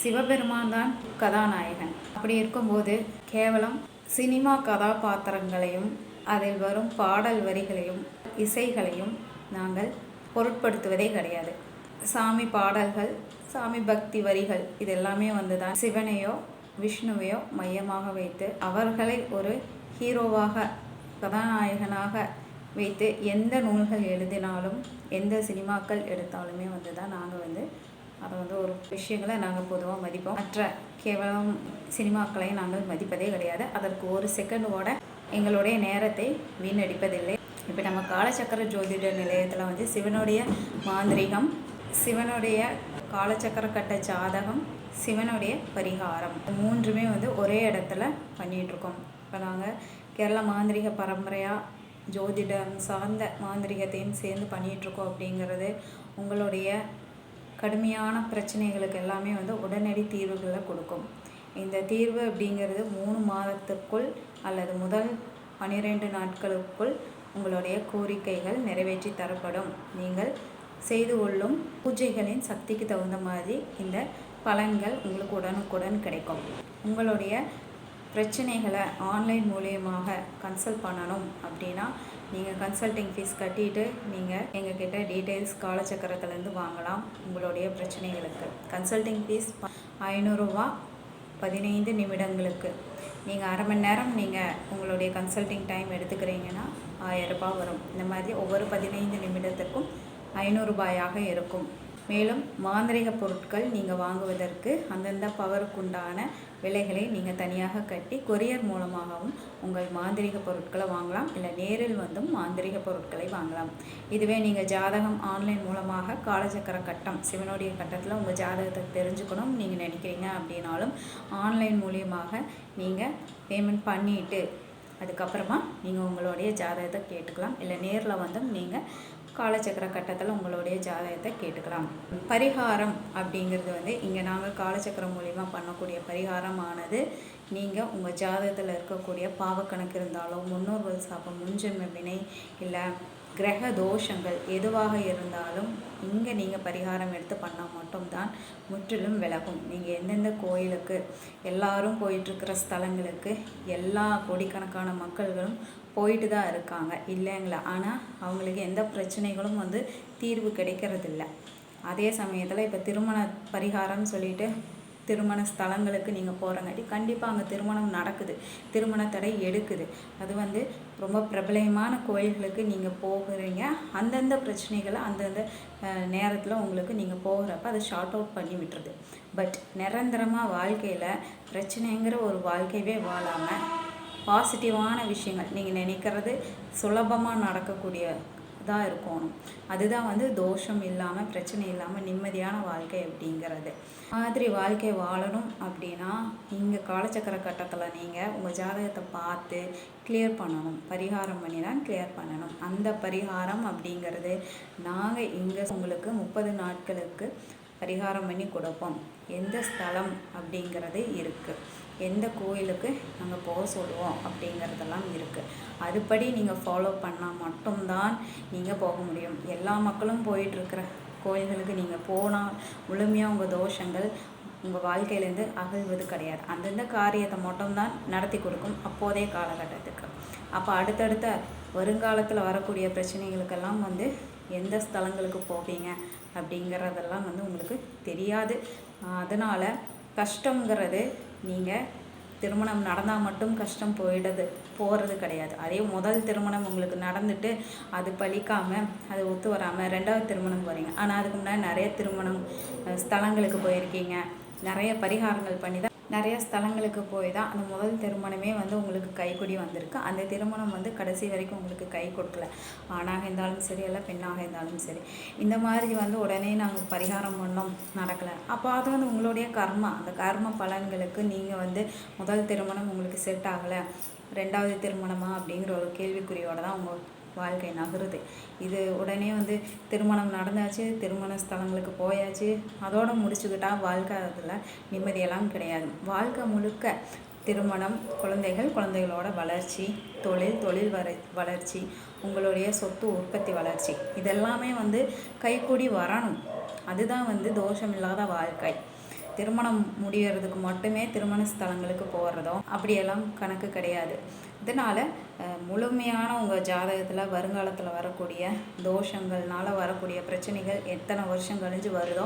சிவபெருமான் தான் கதாநாயகன். அப்படி இருக்கும்போது கேவலம் சினிமா கதாபாத்திரங்களையும் அதில் வரும் பாடல் வரிகளையும் இசைகளையும் நாங்கள் பொருட்படுத்துவதே கிடையாது. சாமி பாடல்கள் சாமி பக்தி வரிகள் இது எல்லாமே வந்து தான் சிவனையோ விஷ்ணுவையோ மையமாக வைத்து அவர்களை ஒரு ஹீரோவாக கதாநாயகனாக வைத்து எந்த நூல்கள் எழுதினாலும் எந்த சினிமாக்கள் எடுத்தாலுமே வந்து தான் நாங்கள் வந்து அதை வந்து ஒரு விஷயங்களை நாங்கள் பொதுவாக மதிப்போம். மற்ற கேவலம் சினிமாக்களை நாங்கள் மதிப்பதே கிடையாது. அதற்கு ஒரு செகண்டோட எங்களுடைய நேரத்தை வீணடிப்பதில்லை. இப்போ நம்ம காலச்சக்கர ஜோதிட நிலையத்தில் வந்து சிவனுடைய மாந்திரிகம் சிவனுடைய காலச்சக்கர கட்ட ஜாதகம் சிவனுடைய பரிகாரம். மூன்றுமே வந்து ஒரே இடத்துல பண்ணிகிட்ருக்கோம் இப்போ நாங்கள் கேரள மாந்திரிக பரம்பரையாக ஜோதிடம் சார்ந்த மாந்திரிகத்தையும் சேர்ந்து பண்ணிகிட்ருக்கோம் அப்படிங்கிறது உங்களுடைய கடுமையான பிரச்சனைகளுக்கு எல்லாமே வந்து உடனடி தீர்வுகளை கொடுக்கும். இந்த தீர்வு அப்படிங்கிறது மூணு மாதத்துக்குள் அல்லது முதல் பன்னிரெண்டு நாட்களுக்குள் உங்களுடைய கோரிக்கைகள் நிறைவேற்றி தரப்படும். நீங்கள் செய்து கொள்ளும் பூஜைகளின் சக்திக்கு தகுந்த மாதிரி இந்த பலன்கள் உங்களுக்கு உடனுக்குடன் கிடைக்கும். உங்களுடைய பிரச்சனைகளை ஆன்லைன் மூலியமாக கன்சல்ட் பண்ணணும் அப்படின்னா நீங்கள் கன்சல்டிங் ஃபீஸ் கட்டிட்டு நீங்கள் எங்ககிட்ட டீட்டெயில்ஸ் காலச்சக்கரத்துலேருந்து வாங்கலாம் உங்களுடைய பிரச்சனைகளுக்கு. கன்சல்டிங் ஃபீஸ் ஐநூறுரூவா பதினைந்து நிமிடங்களுக்கு. நீங்கள் அரை மணி நேரம் நீங்கள் உங்களுடைய கன்சல்டிங் டைம் எடுத்துக்கிறீங்கன்னா ஆயிரரூபா வரும். இந்த மாதிரி ஒவ்வொரு பதினைந்து நிமிடத்துக்கும் ஐநூறுரூபாயாக இருக்கும். மேலும் மாந்திரிக பொருட்கள் நீங்கள் வாங்குவதற்கு அந்தந்த பவருக்குண்டான விலைகளை நீங்கள் தனியாக கட்டி கொரியர் மூலமாகவும் உங்கள் மாந்திரிக பொருட்களை வாங்கலாம். இல்லை நேரில் வந்தும் மாந்திரிக பொருட்களை வாங்கலாம். இதுவே நீங்கள் ஜாதகம் ஆன்லைன் மூலமாக காலச்சக்கர கட்டம் சிவனுடைய கட்டத்தில் உங்கள் ஜாதகத்தை தெரிஞ்சுக்கணும் நீங்கள் நினைக்கிறீங்க அப்படின்னாலும் ஆன்லைன் மூலியமாக நீங்கள் பேமெண்ட் பண்ணிவிட்டு அதுக்கப்புறமா நீங்கள் உங்களுடைய ஜாதகத்தை கேட்டுக்கலாம். இல்லை நேரில் வந்தும் நீங்கள் காலச்சக்கர கட்டத்தில் உங்களுடைய ஜாதகத்தை கேட்டுக்கலாம். பரிகாரம் அப்படிங்கிறது வந்து இங்கே நாங்கள் காலச்சக்கரம் மூலிமா பண்ணக்கூடிய பரிகாரமானது. நீங்கள் உங்கள் ஜாதகத்தில் இருக்கக்கூடிய பாவக்கணக்கு இருந்தாலும் முன்னோர்கள் சாப்பம் முன்ஜென்ம வினை இல்லை கிரக தோஷங்கள் எதுவாக இருந்தாலும் இங்கே நீங்கள் பரிகாரம் எடுத்து பண்ணால் மட்டும்தான் முற்றிலும் விலகும். நீங்கள் எந்தெந்த கோயிலுக்கு எல்லாரும் போயிட்டுருக்கிற ஸ்தலங்களுக்கு எல்லா கோடிக்கணக்கான மக்கள்களும் போயிட்டு தான் இருக்காங்க. இல்லைங்களா? ஆனால் அவங்களுக்கு எந்த பிரச்சனைகளும் வந்து தீர்வு கிடைக்கிறதில்ல. அதே சமயத்தில் இப்போ திருமண பரிகாரம்னு சொல்லிட்டு திருமண ஸ்தலங்களுக்கு நீங்கள் போகிறங்காட்டி கண்டிப்பாக அங்கே திருமணம் நடக்குது. திருமண தடை எடுக்குது. அது வந்து ரொம்ப பிரபலமான கோயில்களுக்கு நீங்கள் போகிறீங்க. அந்தந்த பிரச்சனைகளை அந்தந்த நேரத்தில் உங்களுக்கு நீங்கள் போகிறப்ப அதை ஷார்ட் அவுட் பண்ணி விட்டுருது. பட் நிரந்தரமாக வாழ்க்கையில் பிரச்சனைங்கிற ஒரு வாழ்க்கையவே வாழாமல் பாசிட்டிவான விஷயங்கள் நீங்கள் நினைக்கிறது சுலபமாக நடக்கக்கூடிய தான் இருக்கணும். அதுதான் வந்து தோஷம் இல்லாமல் பிரச்சனை இல்லாமல் நிம்மதியான வாழ்க்கை அப்படிங்கிறது. மாதிரி வாழ்க்கை வாழணும் அப்படின்னா இங்கே காலச்சக்கர கட்டத்தில் நீங்கள் உங்கள் ஜாதகத்தை பார்த்து கிளியர் பண்ணணும். பரிகாரம் பண்ணி தான் கிளியர் பண்ணணும். அந்த பரிகாரம் அப்படிங்கிறது நாங்கள் இங்கே உங்களுக்கு முப்பது நாட்களுக்கு பரிகாரம் பண்ணி கொடுப்போம். எந்த ஸ்தலம் அப்படிங்கிறது இருக்குது எந்த கோயிலுக்கு நாங்கள் போக சொல்லுவோம் அப்படிங்கிறதெல்லாம் இருக்குது அதுபடி நீங்கள் ஃபாலோ பண்ணால் மட்டும்தான் நீங்கள் போக முடியும். எல்லா மக்களும் போயிட்டுருக்கிற கோயில்களுக்கு நீங்கள் போனால் முழுமையாக உங்கள் தோஷங்கள் உங்கள் வாழ்க்கையிலேருந்து அகழ்வது கிடையாது. அந்தந்த காரியத்தை மட்டும்தான் நடத்தி கொடுக்கும் அப்போதைய காலகட்டத்துக்கு. அப்போ அடுத்தடுத்த வருங்காலத்தில் வரக்கூடிய பிரச்சனைகளுக்கெல்லாம் வந்து எந்த ஸ்தலங்களுக்கு போவீங்க அப்படிங்கிறதெல்லாம் வந்து உங்களுக்கு தெரியாது. அதனால் கஷ்டங்கிறது நீங்கள் திருமணம் நடந்தால் மட்டும் கஷ்டம் போயிடுது போகிறது கிடையாது. அதே முதல் திருமணம் உங்களுக்கு நடந்துட்டு அது பழிக்காமல் அது ஒத்து வராமல் ரெண்டாவது திருமணம் போகிறீங்க ஆனால் அதுக்கு முன்னாடி நிறைய திருமணம் ஸ்தலங்களுக்கு போயிருக்கீங்க. நிறைய பரிகாரங்கள் பண்ணி தான் நிறைய ஸ்தலங்களுக்கு போய் தான் அந்த முதல் திருமணமே வந்து உங்களுக்கு கைக்குடி வந்திருக்கு. அந்த திருமணம் வந்து கடைசி வரைக்கும் உங்களுக்கு கை கொடுக்கல. ஆணாக இருந்தாலும் சரி இல்லை பெண்ணாக இருந்தாலும் சரி. இந்த மாதிரி வந்து உடனே நாங்கள் பரிகாரம் பண்ணோம். நடக்கலை. அப்போ அது வந்து உங்களுடைய கர்மா. அந்த கர்ம பலன்களுக்கு நீங்கள் வந்து முதல் திருமணம் உங்களுக்கு செட் ஆகலை. ரெண்டாவது திருமணமா அப்படிங்கிற ஒரு கேள்விக்குறியோடு தான் உங்கள் வாழ்க்கை நகருது. இது உடனே வந்து திருமணம் நடந்தாச்சு திருமண ஸ்தலங்களுக்கு போயாச்சு. அதோடு முடிச்சுக்கிட்டா வாழ்க்கை அதில் நிம்மதியெல்லாம் கிடையாது. வாழ்க்கை முழுக்க திருமணம் குழந்தைகள் குழந்தைகளோட வளர்ச்சி தொழில் தொழில் வர வளர்ச்சி உங்களுடைய சொத்து உற்பத்தி வளர்ச்சி இதெல்லாமே வந்து கைக்கூடி வரணும். அதுதான் வந்து தோஷம் இல்லாத வாழ்க்கை. திருமணம் முடியறதுக்கு மட்டுமே திருமண ஸ்தலங்களுக்கு போகிறதும் அப்படியெல்லாம் கணக்கு கிடையாது. இதனால் முழுமையான உங்கள் ஜாதகத்தில் வருங்காலத்தில் வரக்கூடிய தோஷங்கள்னால வரக்கூடிய பிரச்சனைகள் எத்தனை வருஷம் கழிஞ்சு வருதோ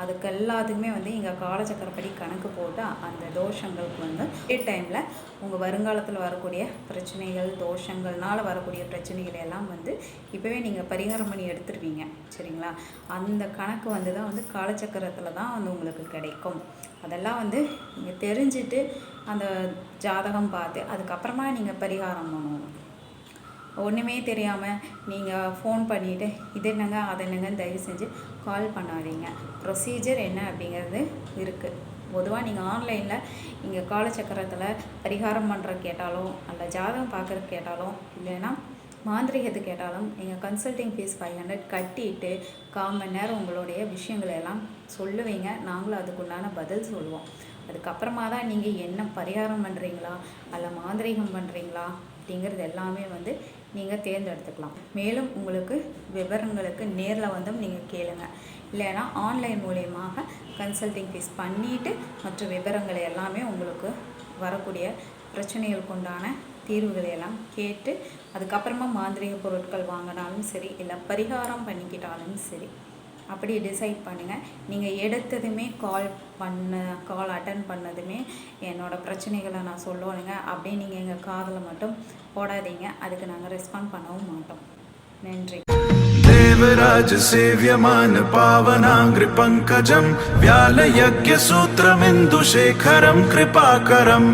அதுக்கு எல்லாத்துக்குமே வந்து இங்கே காலச்சக்கரப்படி கணக்கு போட்டு அந்த தோஷங்களுக்கு வந்து ஒரே டைமில் உங்கள் வருங்காலத்தில் வரக்கூடிய பிரச்சனைகள் தோஷங்கள்னால வரக்கூடிய பிரச்சனைகள் எல்லாம் வந்து இப்போவே நீங்கள் பரிகாரம் பண்ணி எடுத்துருவீங்க. சரிங்களா? அந்த கணக்கு வந்து தான் வந்து காலச்சக்கரத்தில் தான் வந்து உங்களுக்கு கிடைக்கும். அதெல்லாம் வந்து நீங்கள் தெரிஞ்சுட்டு அந்த ஜாதகம் பார்த்து அதுக்கப்புறமா நீங்கள் பரிகாரம் பண்ணணும். ஒன்றுமே தெரியாமல் நீங்கள் ஃபோன் பண்ணிவிட்டு இது என்னங்க அது என்னங்கன்னு தயவு செஞ்சு கால் பண்ணாதீங்க. ப்ரொசீஜர் என்ன அப்படிங்கிறது இருக்குது பொதுவாக நீங்கள் ஆன்லைனில் இங்கே காலச்சக்கரத்தில் பரிகாரம் பண்ணுற கேட்டாலும் அல்ல ஜாதகம் பார்க்குறது கேட்டாலும் இல்லைன்னா மாந்திரிகத்து கேட்டாலும் நீங்கள் கன்சல்டிங் ஃபீஸ் ஃபைவ் ஹண்ட்ரட் கட்டிட்டு கால் மணி நேரம் உங்களுடைய விஷயங்களை எல்லாம் சொல்லுவீங்க. நாங்களும் அதுக்குண்டான பதில் சொல்லுவோம். அதுக்கப்புறமா தான் நீங்கள் என்ன பரிகாரம் பண்ணுறீங்களா அல்ல மாந்திரீகம் பண்ணுறீங்களா அப்படிங்கிறது எல்லாமே வந்து நீங்கள் தேர்ந்தெடுத்துக்கலாம். மேலும் உங்களுக்கு விவரங்களுக்கு நேரில் வந்தும் நீங்கள் கேளுங்க. இல்லைன்னா ஆன்லைன் மூலியமாக கன்சல்டிங் ஃபீஸ் பண்ணிவிட்டு மற்ற விவரங்களை எல்லாமே உங்களுக்கு வரக்கூடிய பிரச்சனைகளுக்கு உண்டான தீர்வுகளை எல்லாம் கேட்டு அதுக்கப்புறமா மாந்திரிக பொருட்கள் வாங்கினாலும் சரி இல்லை பரிகாரம் பண்ணிக்கிட்டாலும் சரி அப்படி டிசைட் பண்ணுங்கள் நீங்கள் எடுத்ததுமே கால் பண்ண கால் அட்டன் பண்ணதுமே என்னோட பிரச்சனைகளை நான் சொல்லுவேனுங்க அப்படியே நீங்கள் எங்கள் காதில் மட்டும் போடாதீங்க. அதுக்கு நாங்கள் ரெஸ்பாண்ட் பண்ணவும் மாட்டோம். நன்றி. தேவராஜ சேவியமான பாவனாங்கிரி பங்கஜம் வியாலயக்ய சூத்திரமிந்து சேகரம் கிருபாகரம்.